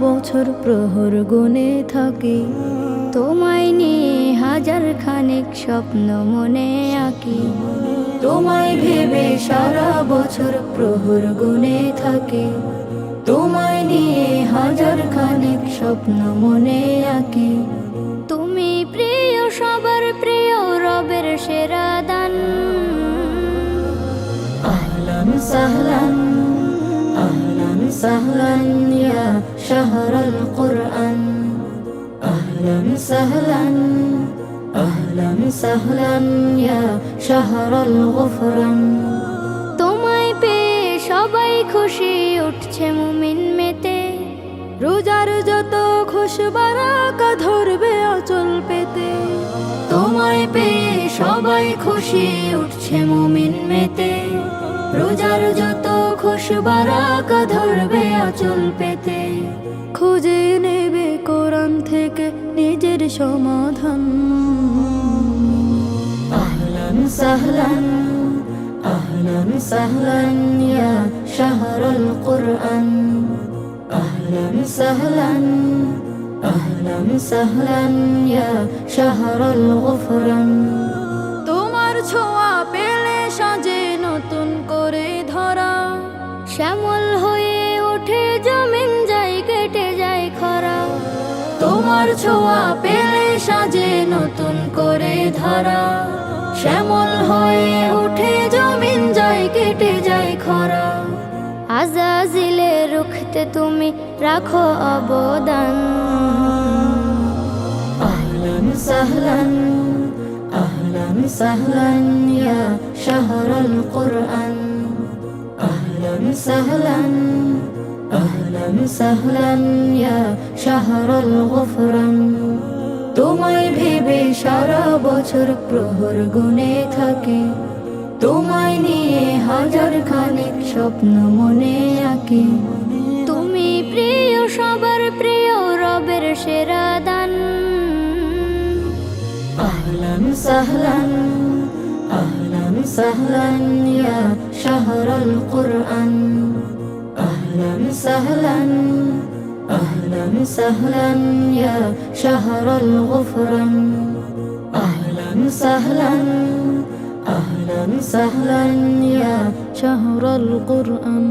বছর প্রহর গুনে থাকি। তোমায় নিয়ে হাজার খানেক স্বপ্ন মনে আঁকি। তোমায় ভেবে সারা বছর প্রহর গুনে থাকি। তোমায় নিয়ে হাজার খানেক স্বপ্ন মনে আঁকি। তুমি প্রিয়, সবার প্রিয়, রবের সেরা দান। সাহলান। সাহলান ইয়া শাহরাল কুরআন আহলান সাহলান আহলান সাহলান ইয়া শাহরাল গুফরান তোমায় পেয়ে সবাই খুশি উঠছে মুমিন মেতে। রোজার যত খুশবারাকা ধরবে অচল পেতে। তোমায় পেয়ে সবাই খুশি উঠছে মুমিন মেতে। রোজার যত খুশবারাকা ধরবে অচল পেতে। খুঁজে নেবে কোরআন থেকে নিজের সমাধান। আহলান সাহলান আহলান সাহলান ইয়া শাহরুল কুরআন। আহলান সাহলান আহলান সাহলান ইয়া শাহরুল গুফরান। শ্যামল হয়ে ওঠে জমিন যায় কেটে যায় খরা। তোমার ছোঁয়া পেলে সাজে নতুন করে ধরা। শ্যামল হয়ে ওঠে জমিন যায় কেটে যায় খরা। আজাজিলে রুখতে তুমি রাখো অবদান। আহলান সাহলান আহলান সাহলান ইয়া শাহরুল কুরআন। সাহলান আহলান সাহলান ইয়া শাহরুল গুফরান তোমায় ভেবে সারা বছর প্রহর গুনে থাকে। তোমায় নিয়ে হাজার খানেক স্বপ্ন মনে আঁকি। তুমি প্রিয়, সবার প্রিয় রবের সেরা দান। আহলান সাহলান। আহলান সাহলান ইয়া শাহরুল কুরআন আহলান সাহলান আহলান সাহলান ইয়া শাহরুল গুফরান আহলান সাহলান আহলান সাহলান ইয়া শাহরুল কুরআন